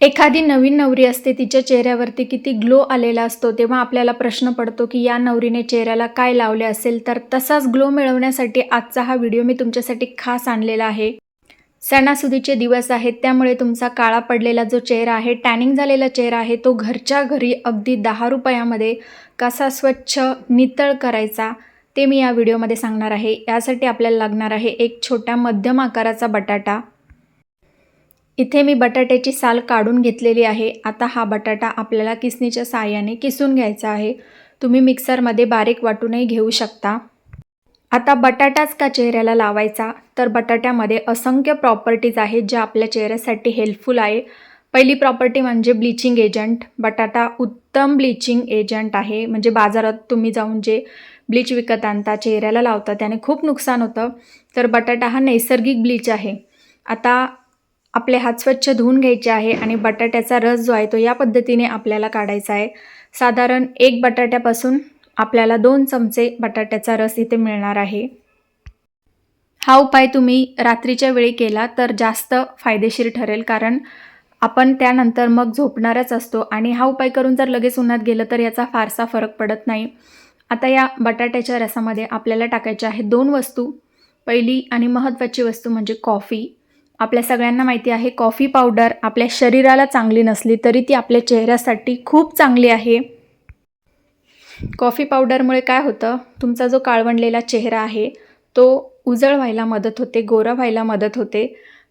एखादी नवीन नवरी असते तिच्या चेहऱ्यावरती किती ग्लो आलेला असतो तेव्हा आपल्याला प्रश्न पडतो की या नवरीने चेहऱ्याला काय लावले असेल? तर तसाच ग्लो मिळवण्यासाठी आजचा हा व्हिडिओ मी तुमच्यासाठी खास आणलेला आहे. सणासुदीचे दिवस आहेत त्यामुळे तुमचा काळा पडलेला जो चेहरा आहे टॅनिंग झालेला चेहरा आहे तो घरच्या घरी अगदी दहा रुपयामध्ये कसा स्वच्छ नितळ करायचा ते मी या व्हिडिओमध्ये सांगणार आहे. यासाठी आपल्याला लागणार आहे एक छोट्या मध्यम आकाराचा बटाटा. इथे मी बटाट्याची साल काढून घेतलेली आहे. आता हा बटाटा आपल्याला किसणीच्या साहाय्याने किसून घ्यायचा आहे. तुम्ही मिक्सरमध्ये बारीक वाटूनही घेऊ शकता. आता बटाटाच का चेहऱ्याला लावायचा? तर बटाट्यामध्ये असंख्य प्रॉपर्टीज आहेत ज्या आपल्या चेहऱ्यासाठी हेल्पफुल आहे. पहिली प्रॉपर्टी म्हणजे ब्लिचिंग एजंट बटाटा उत्तम ब्लिचिंग एजंट आहे. म्हणजे बाजारात तुम्ही जाऊन जे ब्लीच विकत आणता चेहऱ्याला लावता त्याने खूप नुकसान होतं. तर बटाटा हा नैसर्गिक ब्लीच आहे. आता आपले हात स्वच्छ धुवून घ्यायचे आहे आणि बटाट्याचा रस जो आहे तो या पद्धतीने आपल्याला काढायचा आहे. साधारण एक बटाट्यापासून आपल्याला दोन चमचे बटाट्याचा रस इथे मिळणार आहे. हा उपाय तुम्ही रात्रीच्या वेळी केला तर जास्त फायदेशीर ठरेल कारण आपण त्यानंतर मग झोपणारच असतो आणि हा उपाय करून जर लगेच उन्हात गेलं तर याचा फारसा फरक पडत नाही. आता या बटाट्याच्या रसामध्ये आपल्याला टाकायच्या आहेत दोन वस्तू. पहिली आणि महत्त्वाची वस्तू म्हणजे कॉफी. आपल्या सगळ्यांना माहिती आहे कॉफी पावडर आपल्या शरीराला चांगली नसली तरी ती आपल्या चेहऱ्यासाठी खूप चांगली आहे. कॉफी पावडरमुळे काय होतं? तुमचा जो काळवंडलेला चेहरा आहे तो उजळ व्हायला मदत होते गोरा व्हायला मदत होते.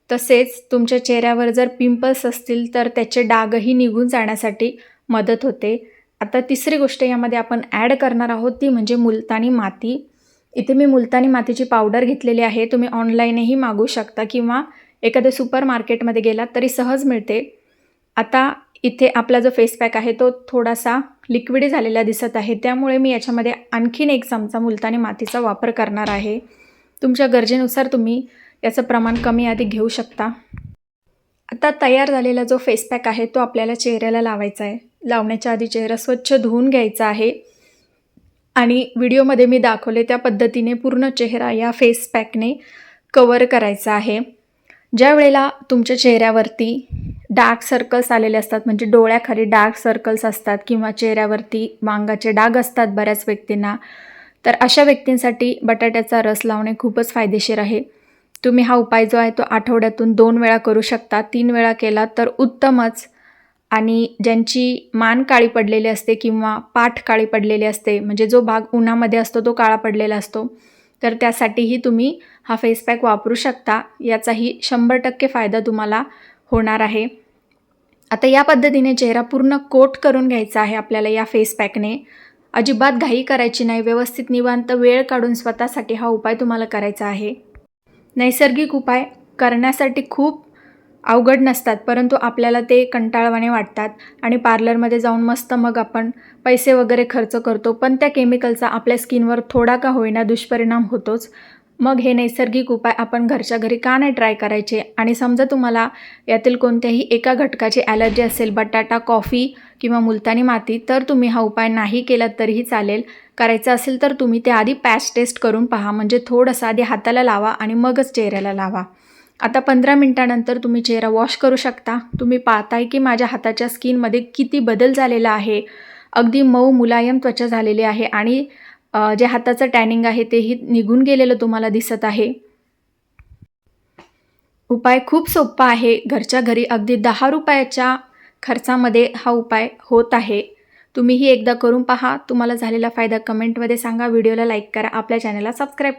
तसेच तुमच्या चेहऱ्यावर जर पिंपल्स असतील तर त्याचे डागही निघून जाण्यासाठी मदत होते. आता तिसरी गोष्ट यामध्ये आपण ॲड करणार आहोत ती म्हणजे मुलतानी माती. इथे मी मुलतानी मातीची पावडर घेतलेली आहे तुम्ही ऑनलाईनही मागू शकता किंवा एखाद्या सुपर मार्केटमध्ये गेलात तरी सहज मिळते. आता इथे आपला जो फेस पॅक आहे तो थोडासा लिक्विड झालेला दिसत आहे. त्यामुळे मी याच्यामध्ये आणखीन एक चमचा मुलतानी मातीचा वापर करणार आहे. तुमच्या गरजेनुसार तुम्ही याचं प्रमाण कमी अधिक घेऊ शकता. आता तयार झालेला जो फेस पॅक आहे तो आपल्याला चेहऱ्याला लावायचा आहे. लावण्याच्या आधी चेहरा स्वच्छ धुवून घ्यायचा आहे. आणि व्हिडिओमध्ये मी दाखवले त्या पद्धतीने पूर्ण चेहरा या फेस पॅकने कवर करायचा आहे. ज्या वेळेला तुमच्या चेहऱ्यावरती डार्क सर्कल्स आलेले असतात म्हणजे डोळ्याखाली डार्क सर्कल्स असतात किंवा चेहऱ्यावरती मांगाचे डाग असतात बऱ्याच व्यक्तींना तर अशा व्यक्तींसाठी बटाट्याचा रस लावणे खूपच फायदेशीर आहे. तुम्ही हा उपाय जो आहे तो आठवड्यातून दोन वेळा करू शकता. तीन वेळा केला तर उत्तमच. आणि ज्यांची मान काळी पडलेली असते किंवा पाठ काळी पडलेली असते म्हणजे जो भाग उन्हामध्ये असतो तो काळा पडलेला असतो तर त्यासाठीही तुम्ही हा फेस पॅक वापरू शकता. याचाही शंभर टक्के फायदा तुम्हाला होणार आहे. आता या पद्धतीने चेहरा पूर्ण कोट करून घ्यायचा आहे आपल्याला या फेस पॅकने अजिबात घाई करायची नाही. व्यवस्थित निवांत वेळ काढून स्वतःसाठी हा उपाय तुम्हाला करायचा आहे. नैसर्गिक उपाय करण्यासाठी खूप अवघड नसतात परंतु आपल्याला ते कंटाळवाणे वाटतात आणि पार्लरमध्ये जाऊन मस्त मग आपण पैसे वगैरे खर्च करतो पण त्या केमिकलचा आपल्या स्किनवर थोडा का होईना दुष्परिणाम होतोच. मग हे नैसर्गिक उपाय आपण घरच्या घरी का नाही ट्राय करायचे? आणि समजा तुम्हाला यातील कोणत्याही एका घटकाची ॲलर्जी असेल बटाटा कॉफी किंवा मुलतानी माती तर तुम्ही हा उपाय नाही केलात तरीही चालेल. करायचं असेल तर तुम्ही ते आधी पॅच टेस्ट करून पहा म्हणजे थोडंसं आधी हाताला लावा आणि मगच चेहऱ्याला लावा. आता पंधरा मिनटानंतर तुम्ही चेहरा वॉश करू शकता. तुम्ही पाहताय की माझ्या हाताच्या स्किनमध्ये किती बदल झालेला आहे. अगदी मऊ मुलायम त्वचा झालेली आहे आणि जे हाताचं टॅनिंग आहे तेही निघून गेलेलं तुम्हाला दिसत आहे. उपाय खूप सोप्पा आहे. घरच्या घरी अगदी दहा रुपयाच्या खर्चामध्ये हा उपाय होत आहे. तुम्हीही एकदा करून पहा. तुम्हाला झालेला फायदा कमेंटमध्ये सांगा. व्हिडिओला लाईक करा. आपल्या चॅनलला सबस्क्राईब